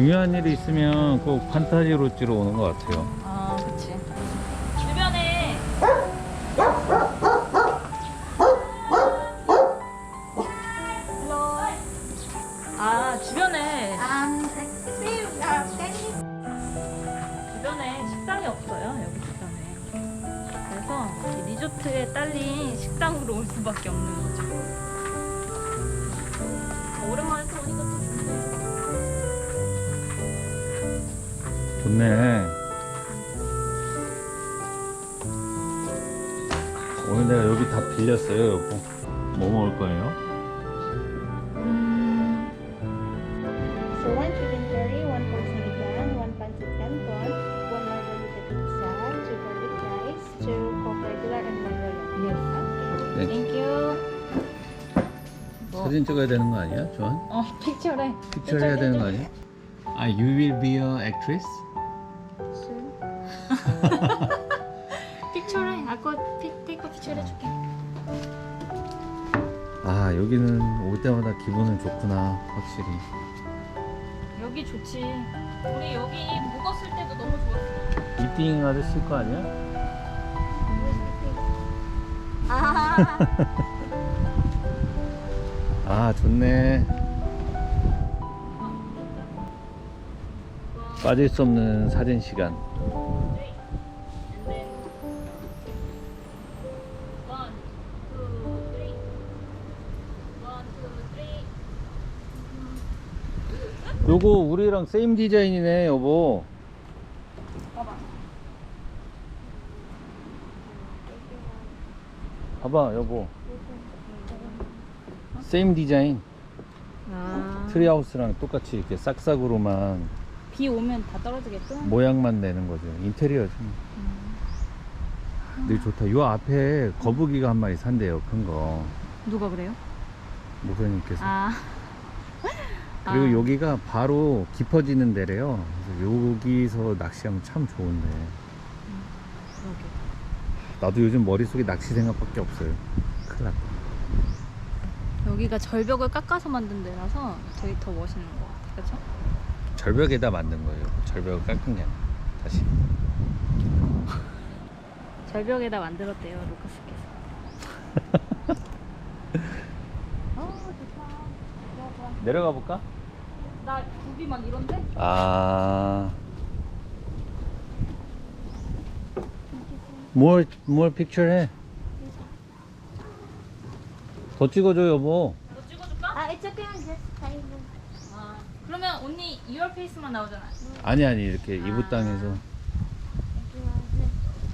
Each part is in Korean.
중요한 일이 있으면 꼭 판타지 로지로 오는 것 같아요. 아, 그치. 주변에 아, 주변에 주변에 식당이 없어요. 여기 주변에. 그래서 이 리조트에 딸린 식당으로 올 수밖에 없는 거죠. 좋네. 오늘 내가 여기 다 빌렸어요, 여보. 뭐 먹을 거예요? 음, So one chicken curry, one pork sinigang, one pancit canton, one margarita pizza, two garlic rice, two coke regular, and one royal. yes. 네. 땡큐. 뭐, 사진 찍어야 되는 거 아니야, 조한? 어, 픽처래. 픽처 해야 되는 거 아니야? 아, you will be a actress? Soon. 픽처래. 아까 픽 테이크 픽처 해줄게. 아, 여기는 올 때마다 기분은 좋구나, 확실히. 여기 좋지. 우리 여기 묵었을 때도 너무 좋았어. 이팅 아저씨 거 아니야? 아, 아, 좋네. 빠질 수 없는 사진 시간. 요거 우리랑 세임 디자인이네, 여보. 봐봐. 봐봐, 여보. 세임 디자인. 아, 트리하우스랑 똑같이 이렇게 싹싹으로만 비 오면 다 떨어지겠죠? 모양만 내는 거죠. 인테리어지. 되게 좋다. 요 앞에 거북이가 한 마리 산대요. 큰 거. 누가 그래요? 목사님께서. 아. 그리고 아, 여기가 바로 깊어지는 데래요. 그래서 여기서 낚시하면 참 좋은데. 그러게. 나도 요즘 머릿속에 낚시 생각밖에 없어요. 큰일 났다. 여기가 절벽을 깎아서 만든 데라서 되게 더 멋있는 것 같아. 그쵸? 절벽에다 만든 거예요. 절벽을 깎은 게 아니라. 다시. 절벽에다 만들었대요, 루카스께서. 어, 좋다. 좋아, 좋아. 내려가 볼까? 나 굽이 막 이런데? 아. 뭘, 뭘 픽처해? 더 찍어줘, 여보. 너 찍어줄까? Ah, it's okay. Just five. 아, 그러면 언니 이얼 페이스만 나오잖아. 아니, 아니, 이렇게 이부 땅에서.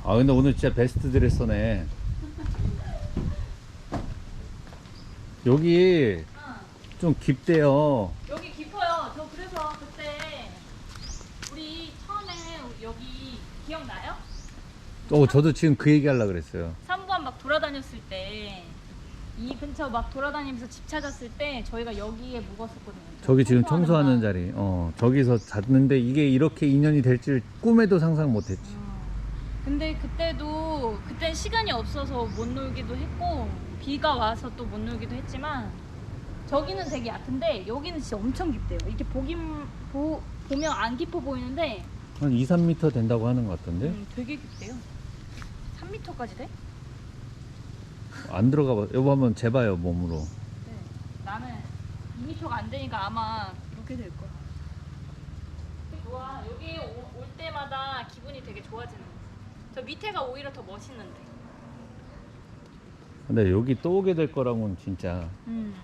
아, 근데 오늘 진짜 베스트 드레서네. 여기 응. 좀 깊대요. 여기 깊어요. 저 그래서 그때 우리 처음에 여기 기억나요? 어, 저도 지금 그 얘기 하려고 그랬어요. 삼부안 막 돌아다녔을 때. 이 근처 막 돌아다니면서 집 찾았을 때 저희가 여기에 묵었었거든요. 저기 지금 청소하는. 자리, 어, 저기서 잤는데 이게 이렇게 인연이 될 줄 꿈에도 상상 못 했지. 어. 근데 그때도 그땐 시간이 없어서 못 놀기도 했고 비가 와서 또 못 놀기도 했지만 저기는 되게 얕은데 여기는 진짜 엄청 깊대요. 이렇게 보긴 보, 보면 안 깊어 보이는데 한 2, 3m 된다고 하는 것 같던데? 음, 되게 깊대요. 3m까지 돼? 안 들어가 봐. 여보 한번 재봐요, 몸으로. 네. 나는 2m가 안 되니까 아마 그렇게 될 거야. 좋아. 여기 오, 올 때마다 기분이 되게 좋아지는 거. 저 밑에가 오히려 더 멋있는데. 근데 여기 또 오게 될 거라고는 진짜. 음.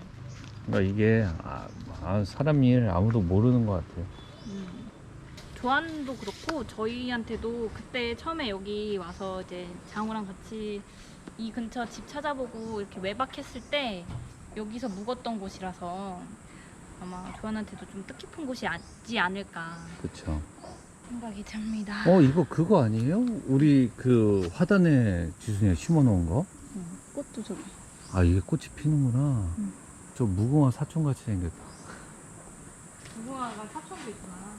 그러니까 이게, 아, 아, 사람 일 아무도 모르는 것 같아요. 음. 조한도 그렇고 저희한테도 그때 처음에 여기 와서 이제 장우랑 같이 이 근처 집 찾아보고 이렇게 외박했을 때 여기서 묵었던 곳이라서 아마 조한한테도 좀 뜻깊은 곳이지 않을까 그쵸. 생각이 듭니다. 어, 이거 그거 아니에요? 우리 그 화단에 지순이가 심어 놓은 거? 음, 꽃도 저기. 아, 이게 꽃이 피는구나. 음. 저 무궁화 사촌같이 생겼다. 무궁화가 사촌도 있구나.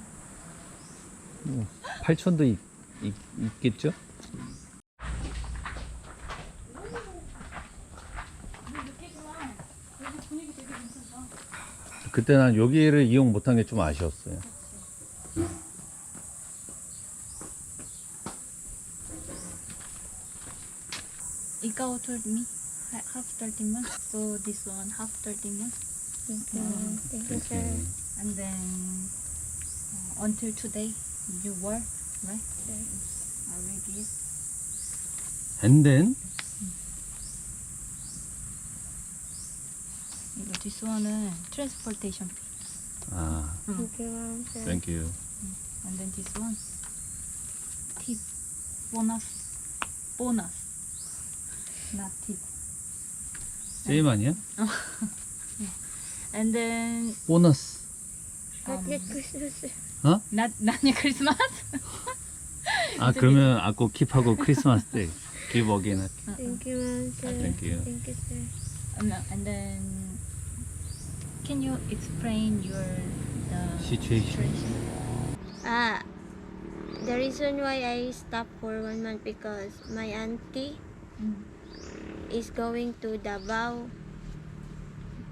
8천도 있, 있, 있겠죠? 그때 난 여기를 이용 못한 게 좀 아쉬웠어요. Ikao told me half 30 months, so this one half 30 months. Thank you. Thank you, sir. And then uh, until today. you were right? I will give. And then 이거 this one은 transportation fee. 아, Thank you, ma'am, sir. thank you. And then this one tip bonus bonus not tip. 세임 아니야? And then 보너스. Not um, yet Christmas, sir. not not yet Christmas. 아 그러면 아까 킵하고 크리스마스 때 give again. 할게. Thank you, ma'am, sir. thank you. Thank you, sir. and, uh, and then can you explain your the Situation. Ah, the reason why I stopped for one month because my auntie Mm. is going to Davao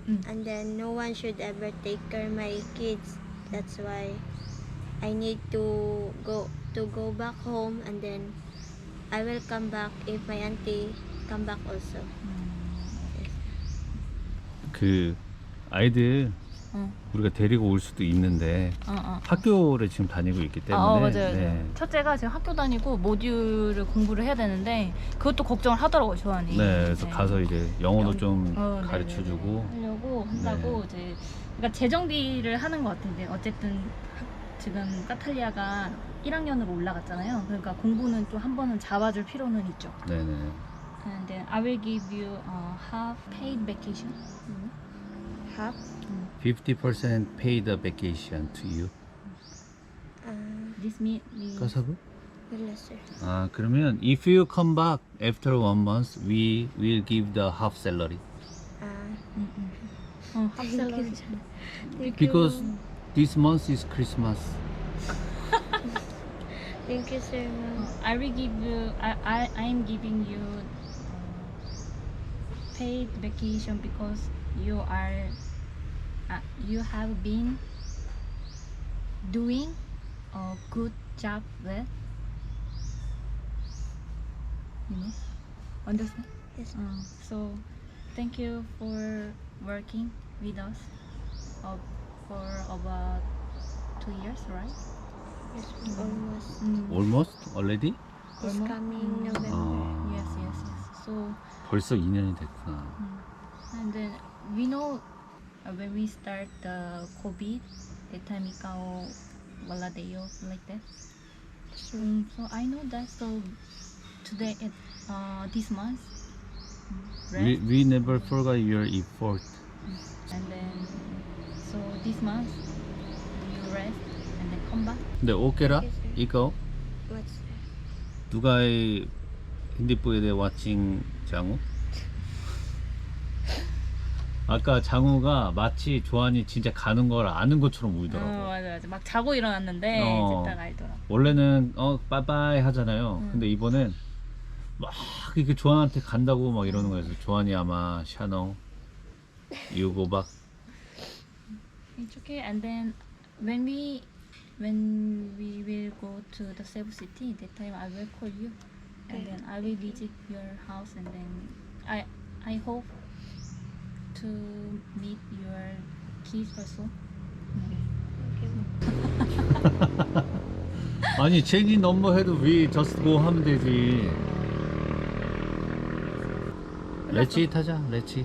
Mm. and then no one should ever take care my kids. That's why I need to go to go back home and then I will come back if my auntie come back also. 그 아이들 어. 우리가 데리고 올 수도 있는데 어, 어. 학교를 지금 다니고 있기 때문에 아, 어, 맞아요, 맞아요. 네. 첫째가 지금 학교 다니고 모듈을 공부를 해야 되는데 그것도 걱정을 하더라고요, 조한이. 네, 그래서 가서 이제 영어도 영- 좀 어, 네네네. 가르쳐 주고 하려고 한다고 이제 그러니까 재정비를 하는 것 같은데 어쨌든 학- 지금 카탈리아가 1학년으로 올라갔잖아요. 그러니까 공부는 또한 번은 잡아줄 필요는 있죠. 네네. And then I will give you a half paid vacation. Half? 50% pay the vacation to you. Uh, This mean means 가사부? sir. 아 그러면 if you come back after one month, we will give the half salary thank you, because you. this month is Christmas. Thank you, so much. I will give you. I I I am giving you uh, paid vacation because you are uh, you have been doing a good job with. You know, understand? Yes. Uh, so, thank you for working with us uh, for about two years, right? Yes, almost. Mm. Almost already? This Almost? coming Mm. November. 아, Yes, yes, yes. So, 벌써 2년이 됐구나. and then we know uh, when we start the COVID, that time ikaw wala day off like that. Mm, so I know that. So today, it, uh, this month, mm, We, rest, we never forgot your effort. And then so this month you rest and then come back. 근데 오케라 Yes, sir. 이거 What's that? 누가 hindi pwede watching 장우? 아까 장우가 마치 조한이 진짜 가는 걸 아는 것처럼 울더라고. 어 맞아 맞아. 막 자고 일어났는데 어. 이제 딱 알더라. 원래는 어 빠빠이 하잖아요. 음. 근데 이번엔 막 이렇게 조한한테 간다고 막 이러는 거예요. 그래서 조한이 아마 샤노 유고박 It's okay. And then when we when we will go to the Cebu City, that time I will call you, and Okay. then I will visit your house, and then I I hope to meet your kids also. You. 아니 제니 넘버 해도 위 저스트 고 하면 되지. 레치 타자 레치.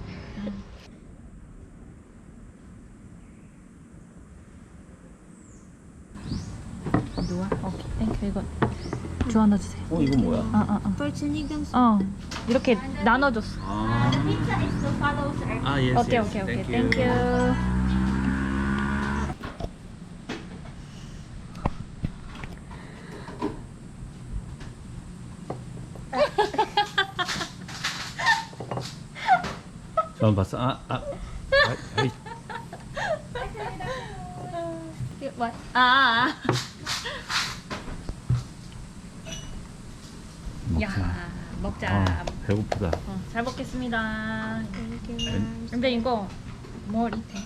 누가? 오케 이, 이거 주 하나 주세요. 어 이건 뭐야? 아, 아, 아. 어, 이렇게 나눠줬어. 아, follow, sir. 아 오케이, 예스. 오케이, 오케이. Thank 땡큐. you. 전 봤어. 아, 아. 아이, 아이. 아, 아, 아. 야, 먹자. 아, 배고프다. 어, 잘 먹겠습니다. 근데 이거 뭘 이태?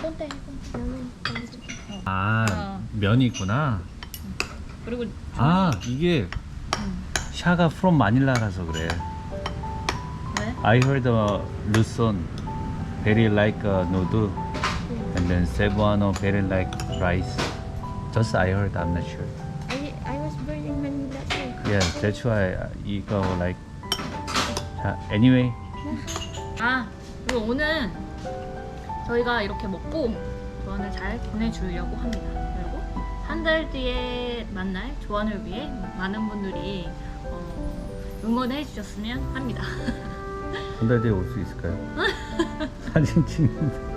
꼰대, 꼰대. You. 아, 어. 면이 있구나. 그리고 아, 이게 음. 샤가 프롬 마닐라라서 그래. I heard uh, Luzon very like uh, noodle and then Cebuano very like rice. Just I heard, I'm not sure. Yeah, that's why uh, you go like. 자, anyway, 아 그리고 오늘 저희가 이렇게 먹고 조안을 잘 보내주려고 합니다. 그리고 한 달 뒤에 만날 조안을 위해 많은 분들이 어, 응원해 주셨으면 합니다. 한 달 뒤에 올 수 있을까요? 사진 찍는데.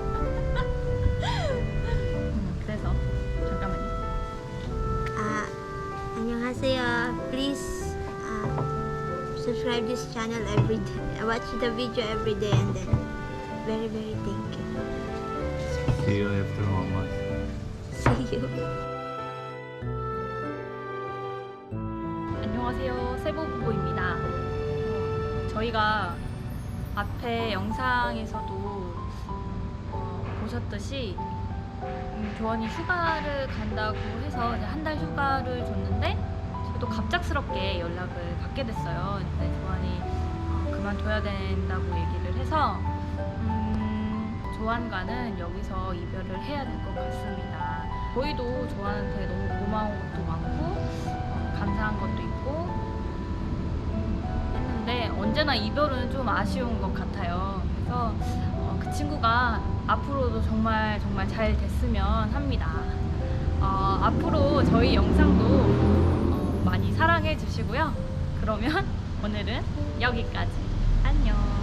Channel every day. Watch the video every day and then very very thank you. See you after one month. See you. 안녕하세요. 세보부부입니다. 어, 저희가 앞에 영상에서도 어, 보셨듯이 음, 교원이 휴가를 간다고 해서 한 달 휴가를 줬는데 저도 갑작스럽게 연락을 받게 됐어요. 근데 교원이 어, 그만둬야 된다고 얘기를 해서 음, 조한과는 여기서 이별을 해야 될 것 같습니다. 저희도 조한한테 너무 고마운 것도 많고 어, 감사한 것도 있고 했는데 언제나 이별은 좀 아쉬운 것 같아요. 그래서 어, 그 친구가 앞으로도 정말 정말 잘 됐으면 합니다. 어, 앞으로 저희 영상도 어, 많이 사랑해 주시고요. 그러면 오늘은 여기까지. 안녕.